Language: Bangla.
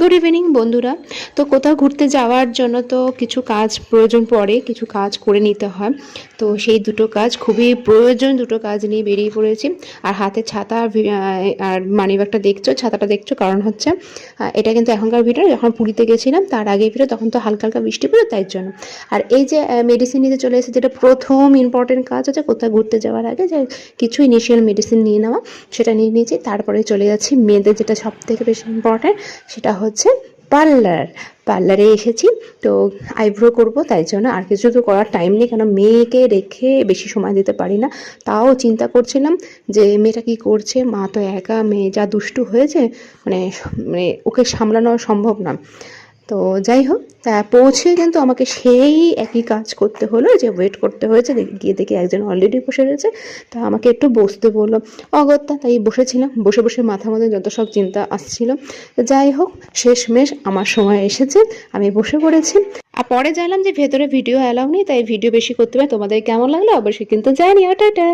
গুড ইভিনিং বন্ধুরা। তো কোথাও ঘুরতে যাওয়ার জন্য তো কিছু কাজ প্রয়োজন পড়ে, কিছু কাজ করে নিতে হয়। তো সেই দুটো কাজ খুবই প্রয়োজন, দুটো কাজ নিয়ে বেরিয়ে পড়েছি। আর হাতে ছাতা আর মানিব্যাগটা দেখছ, ছাতাটা দেখছ, কারণ হচ্ছে এটা কিন্তু এখনকার ভিডিও যখন পুরীতে গেছিলাম, তার আগে ভিডিও তখন তো হালকা হালকা বৃষ্টি পড়ে, তাই জন্য। আর এই যে মেডিসিন নিতে চলে এসেছে, যেটা প্রথম ইম্পর্টেন্ট কাজ হচ্ছে কোথাও ঘুরতে যাওয়ার আগে যে কিছু ইনিশিয়াল মেডিসিন নিয়ে নেওয়া, সেটা নিয়ে নিয়েছি। তারপরে চলে যাচ্ছি মেয়েদের যেটা সব থেকে বেশি ইম্পর্টেন্ট সেটা হচ্ছে পার্লার। পার্লারে এসেছি, তো আইব্রো করব, তাই জন্য আর কিছু তো করার টাইম নেই, কেন মেয়েকে রেখে বেশি সময় দিতে পারি না। তাও চিন্তা করছিলাম যে মেয়েটা কি করছে, মা তো একা, মেয়ে যা দুষ্টু হয়েছে মানে মানে ওকে সামলানো সম্ভব না। তো যাই হোক, তা পৌঁছে কিন্তু আমাকে সেই একই কাজ করতে হলো যে ওয়েট করতে হয়েছে গিয়ে দেখি একজন অলরেডি বসে রয়েছে, তা আমাকে একটু বসতে বলল। অগত্যা তাই বসেছিলাম, বসে বসে মাথার মধ্যে যত সব চিন্তা আসছিল। যাই হোক, শেষমেশ আমার সময় এসেছে, আমি বসে পড়েছি। আর পরে জানলাম যে ভেতরে ভিডিও অ্যালাউ নেই, তাই ভিডিও বেশি করতে পারে তোমাদের কেমন লাগল? অবশ্যই কিন্তু জানিও, টাটা।